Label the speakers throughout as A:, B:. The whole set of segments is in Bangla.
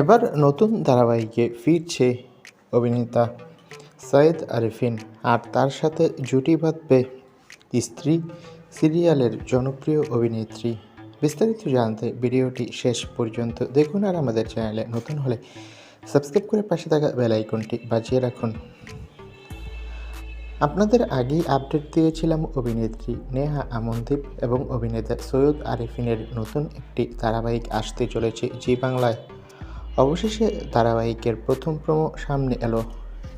A: এবার নতুন ধারাবাহিকে ফিরছে অভিনেতা সৈয়দ আরিফিন আর তার সাথে জুটি বাঁধবে স্ত্রী সিরিয়ালের জনপ্রিয় অভিনেত্রী। বিস্তারিত জানতে ভিডিওটি শেষ পর্যন্ত দেখুন আর আমাদের চ্যানেলে নতুন হলে সাবস্ক্রাইব করে পাশে থাকা বেল আইকনটি বাজিয়ে রাখুন। আপনাদের আগেই আপডেট দিয়েছিলাম অভিনেত্রী নেহা আমনদীপ এবং অভিনেতা সৈয়দ আরিফিনের নতুন একটি ধারাবাহিক আসতে চলেছে জি বাংলায়। অবশেষে ধারাবাহিকের প্রথম প্রমো সামনে এলো।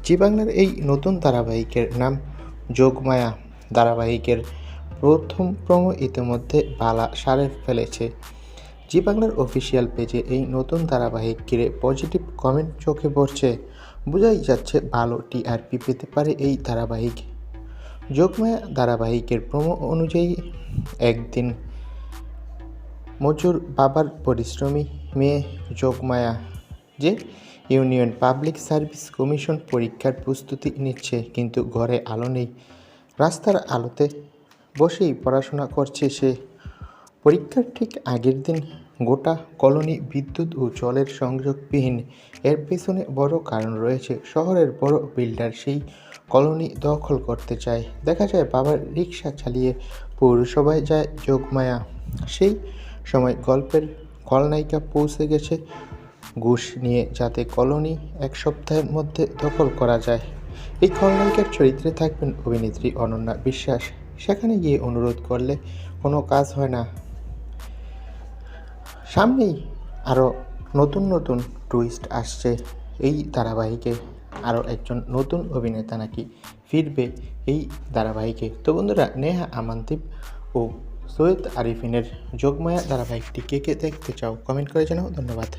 A: জি বাংলার এই নতুন ধারাবাহিকের নাম যোগমায়া। ধারাবাহিকের প্রথম প্রোমো ইতিমধ্যে বালা সারে ফেলেছে। জি বাংলার অফিসিয়াল পেজে এই নতুন ধারাবাহিক ঘিরে পজিটিভ কমেন্ট চোখে পড়ছে। বোঝাই যাচ্ছে ভালো টিআরপি পেতে পারে এই ধারাবাহিক। যোগমায়া ধারাবাহিকের প্রমো অনুযায়ী একদিন মজুর বাবার পরিশ্রমী মেয়ে যোগমায়া যে ইউনিয়ন পাবলিক সার্ভিস কমিশন পরীক্ষার প্রস্তুতি নিচ্ছে, কিন্তু ঘরে আলো নেই। রাস্তার আলোতে বসেই পড়াশোনা করছে সে। পরীক্ষার ঠিক আগের দিন গোটা কলোনি বিদ্যুৎ ও জলের সংযোগবিহীন। এর পেছনে বড় কারণ রয়েছে, শহরের বড় বিল্ডার সেই কলোনি দখল করতে চায়। দেখা যায় বাবার রিক্সা চালিয়ে পৌরসভায় যায় যোগমায়া সেই সময় গল্পের খলনায়িকা পৌঁছে গেছে। ঘুষ নিয়ে যাতে কলোনি এক সপ্তাহের মধ্যে দখল করা যায়। এই খলনায়িকার চরিত্রে থাকবেন অভিনেত্রী অনন্যা বিশ্বাস। সেখানে গিয়ে অনুরোধ করলে কোনো কাজ হয় না। সামনেই আরও নতুন নতুন টুইস্ট আসছে। এই ধারাবাহিকে আরও একজন নতুন অভিনেতা নাকি ফিরবে এই ধারাবাহিকে। তো বন্ধুরা, নেহা, আমান্তিপ ও সৈয়দ আরিফিনের যোগমায়া ধারাবাহিকটি কে কে দেখতে চাও কমেন্ট করে জানাও ধন্যবাদ।